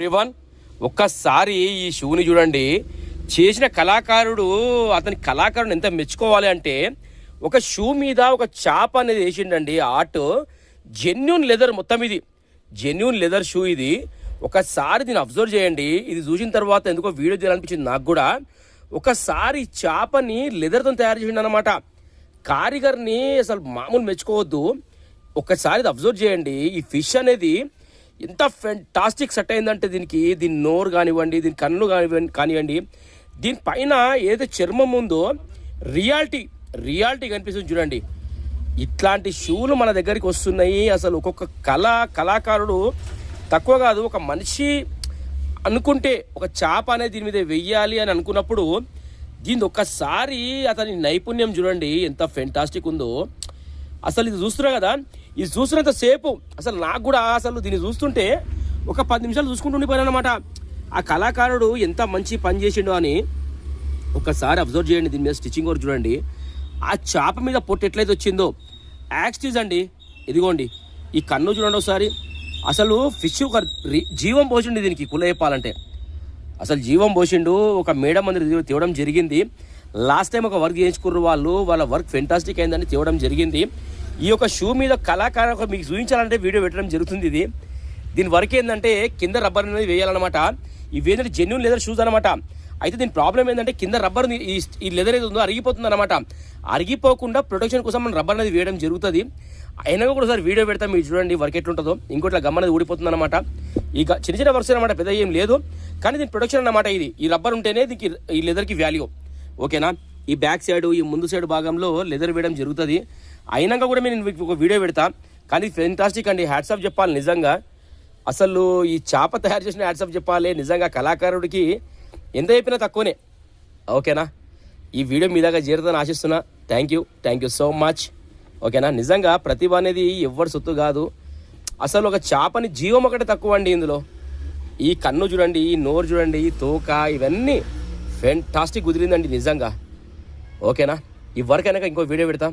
Everyone ఒక్కసారి ఈ షూని చూడండి. చేసిన కళాకారుడు అతని కళాకారుని ఎంత మెచ్చుకోవాలి అంటే ఒక షూ మీద ఒక చాప అనేది వేసిండండి. ఆర్ట్ జెన్యున్ లెదర్ మొత్తం ఇది. జెన్యున్ లెదర్ షూ ఇది. ఒకసారి దీన్ని అబ్జర్వ్ చేయండి. ఇది చూసిన తర్వాత ఎందుకో వీడియో చేయాలనిపించింది నాకు కూడా. ఒకసారి చేపని లెదర్తో తయారు చేసిండు అనమాట కారిగర్ని అసలు మామూలు మెచ్చుకోవద్దు. ఒకసారి ఇది అబ్జర్వ్ చేయండి. ఈ ఫిష్ అనేది ఎంత ఫెంటాస్టిక్ సెట్ అయిందంటే దీనికి దీని నోరు కానివ్వండి దీని కన్ను కానివ్వండి కానివ్వండి దీనిపైన ఏదైతే చర్మం ఉందో రియాలిటీ రియాలిటీ కనిపిస్తుంది చూడండి. ఇట్లాంటి షూలు మన దగ్గరికి వస్తున్నాయి. అసలు ఒక్కొక్క కళ కళాకారుడు తక్కువ కాదు ఒక మనిషి అనుకుంటే ఒక చాప అనేది దీని మీద వెయ్యాలి అని అనుకున్నప్పుడు దీని ఒక్కసారి అతని నైపుణ్యం చూడండి ఎంత ఫెంటాస్టిక్ ఉందో. అసలు ఇది చూస్తున్నా కదా ఇది చూస్తున్నంత సేపు అసలు నాకు కూడా అసలు దీన్ని చూస్తుంటే ఒక పది నిమిషాలు చూసుకుంటూ ఉండిపోయాను అనమాట ఆ కళాకారుడు ఎంత మంచి పని చేసిండో అని ఒకసారి అబ్జర్వ్ చేయండి దీని మీద స్టిచ్చింగ్ వర్క్ చూడండి. ఆ చాప మీద పొట్టు ఎట్లయితే వచ్చిందో యాక్స్టీజ్ అండి ఇదిగోండి ఈ కన్ను చూడండి ఒకసారి. అసలు ఫిష్ ఒక జీవం పోసిండు దీనికి కుల చెప్పాలంటే అసలు జీవం పోసిండు ఒక మేడం అందరి తేవడం జరిగింది. లాస్ట్ టైం ఒక వర్క్ చేయించుకున్న వాళ్ళు వాళ్ళ వర్క్ ఫెంటాస్టిక్ అయిందని తేవడం జరిగింది. ఈ యొక్క షూ మీద కళాకారం మీకు చూపించాలంటే వీడియో పెట్టడం జరుగుతుంది ఇది. దీని వర్క్ ఏంటంటే కింద రబ్బర్ అనేది వేయాలన్నమాట. ఇవి ఏంటంటే జెన్యున్ లెదర్ షూస్ అనమాట అయితే దీని ప్రాబ్లం ఏంటంటే కింద రబ్బర్ ఈ లెదర్ ఏది ఉందో అరిగిపోతుంది అనమాట అరిగిపోకుండా ప్రొటెక్షన్ కోసం మనం రబ్బర్ అనేది వేయడం జరుగుతుంది. అయినా కూడా ఒకసారి వీడియో పెడతాం మీరు చూడండి వర్క్ ఎట్లుంటుందో. ఇంకోట్లా గమ్ అనేది ఊడిపోతుంది అనమాట ఇక చిన్న చిన్న వర్క్స్ అనమాట పెద్ద ఏం లేదు. కానీ దీని ప్రొటెక్షన్ అన్నమాట ఇది. ఈ రబ్బర్ ఉంటేనే దీనికి ఈ లెదర్కి వాల్యూ ఓకేనా? ఈ బ్యాక్ సైడ్ ఈ ముందు సైడ్ భాగంలో లెదర్ వేయడం జరుగుతుంది. అయినాక కూడా నేను మీకు ఒక వీడియో పెడతా. కానీ ఫెంటాస్టిక్ అండి. హ్యాట్సాప్ చెప్పాలి నిజంగా. అసలు ఈ చేప తయారు చేసిన హ్యాట్సాప్ చెప్పాలి. నిజంగా కళాకారుడికి ఎంత చెప్పినా తక్కువనే. ఓకేనా? ఈ వీడియో మీ దాకా చేరుతుందని ఆశిస్తున్నా. Thank you thank you so much ఓకేనా? నిజంగా ప్రతిభ అనేది ఎవ్వరి సొత్తు కాదు. అసలు ఒక చేపని జీవం ఒకటి తక్కువ అండి ఇందులో. ఈ కన్ను చూడండి ఈ నోరు చూడండి ఈ తోక ఇవన్నీ ఫెంటాస్టిక్ కుదిరిందండి నిజంగా. ఓకేనా? ఈ వర్క్ అయినాక ఇంకో వీడియో పెడతాం.